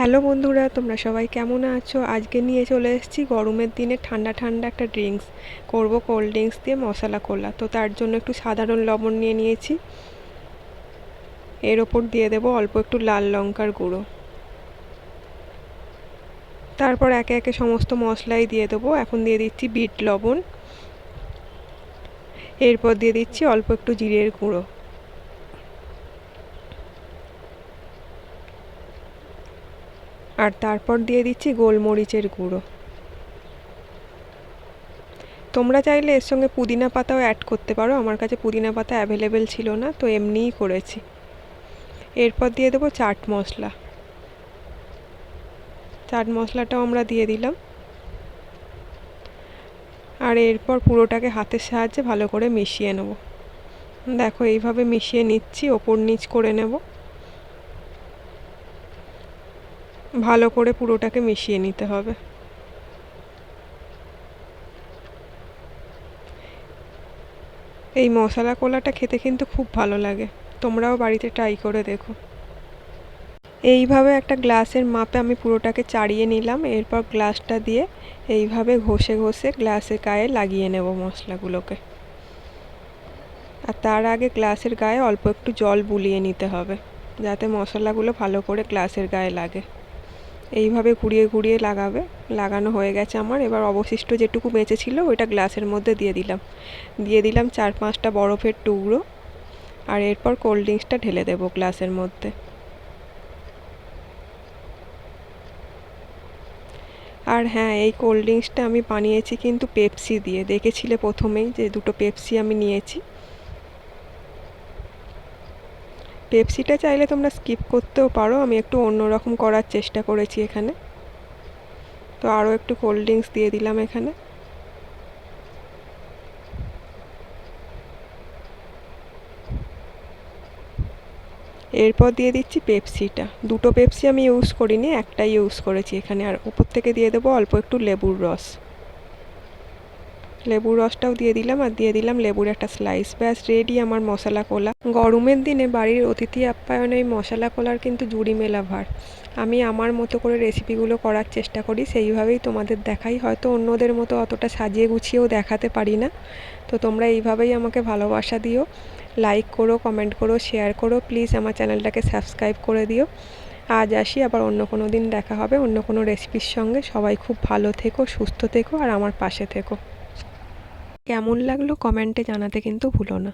Hello বন্ধুরা, তোমরা সবাই কেমন আছো? আজকে নিয়ে চলে এসেছি গরমের দিনে ঠান্ডা ঠান্ডা একটা ড্রিঙ্কস করব কোল্ড ড্রিঙ্কস দিয়ে মশলা কোলা। তো তার জন্য একটু সাধারণ লবণ নিয়ে নিয়েছি। এর ওপর দিয়ে দেব অল্প একটু লাল লঙ্কার গুঁড়ো। তারপর একে একে সমস্ত মশলাই দিয়ে দেবো। এখন দিয়ে দিচ্ছি বিট লবণ। এরপর দিয়ে দিচ্ছি অল্প একটু জিরের গুঁড়ো। আর তারপর দিয়ে দিচ্ছি গোলমরিচের গুঁড়ো। তোমরা চাইলে এর সঙ্গে পুদিনা পাতাও অ্যাড করতে পারো, আমার কাছে পুদিনা পাতা অ্যাভেলেবেল ছিল না, তো এমনিই করেছি। এরপর দিয়ে দেবো চাট মশলা। চাট মশলাটাও আমরা দিয়ে দিলাম। আর এরপর পুরোটাকে হাতের সাহায্যে ভালো করে মিশিয়ে নেব। দেখো, এইভাবে মিশিয়ে নিচ্ছি, ওপর নিচ করে নেব। ভালো করে পুরোটাকে মিশিয়ে নিতে হবে। এই মশলা কোলাটা খেতে কিন্তু খুব ভালো লাগে। তোমরাও বাড়িতে ট্রাই করে দেখো। এইভাবে একটা গ্লাসের মাপে আমি পুরোটাকে চাড়িয়ে নিলাম, এরপর গ্লাসটা দিয়ে এইভাবে ঘষে ঘষে গ্লাসের গায়ে লাগিয়ে নেব মশলাগুলোকে। আর তার আগে গ্লাসের গায়ে অল্প একটু জল বুলিয়ে নিতে হবে, যাতে মশলাগুলো ভালো করে গ্লাসের গায়ে লাগে। এইভাবে ঘুরিয়ে ঘুরিয়ে লাগাবে। লাগানো হয়ে গেছে আমার। এবার অবশিষ্ট যেটুকু বেঁচে ছিল, ওইটা গ্লাসের মধ্যে দিয়ে দিলাম। দিয়ে দিলাম চার পাঁচটা বরফের টুকরো। আর এরপর কোল্ড ড্রিঙ্কসটা ঢেলে দেবো গ্লাসের মধ্যে। আর হ্যাঁ এই কোল্ড ড্রিঙ্কসটা আমি বানিয়েছি কিন্তু পেপসি দিয়ে। দেখেছিলে প্রথমেই যে দুটো পেপসি আমি নিয়েছি। পেপসিটা চাইলে তোমরা স্কিপ করতেও পারো। আমি একটু অন্যরকম করার চেষ্টা করেছি এখানে। তো আরও একটু কোল্ড ড্রিঙ্কস দিয়ে দিলাম এখানে। এরপর দিয়ে দিচ্ছি পেপসিটা দুটো পেপসি আমি ইউজ করিনি, একটাই ইউজ করেছি এখানে। আর উপর থেকে দিয়ে দেবো অল্প একটু লেবুর রস। লেবুর রসটাও দিয়ে দিলাম আর দিয়ে দিলাম লেবুর একটা স্লাইস ব্যাস রেডি আমার মশলা কোলা। গরমের দিনে বাড়ির অতিথি আপ্যায়নে এই মশলা কোলার কিন্তু জুড়ি মেলা ভার। আমি আমার মতো করে রেসিপিগুলো করার চেষ্টা করি, সেইভাবেই তোমাদের দেখাই। হয়তো অন্যদের মতো অতটা সাজিয়ে গুছিয়েও দেখাতে পারি না। তো তোমরা এইভাবেই আমাকে ভালোবাসা দিও। লাইক করো কমেন্ট করো শেয়ার করো। প্লিজ আমার চ্যানেলটাকে সাবস্ক্রাইব করে দিও। আজ আসি, আবার অন্য কোনো দিন দেখা হবে অন্য কোনো রেসিপির সঙ্গে। সবাই খুব ভালো থেকো, সুস্থ থেকো, আর আমার পাশে থেকো। কেমন লাগল কমেন্টে জানাতে কিন্তু ভুলো না।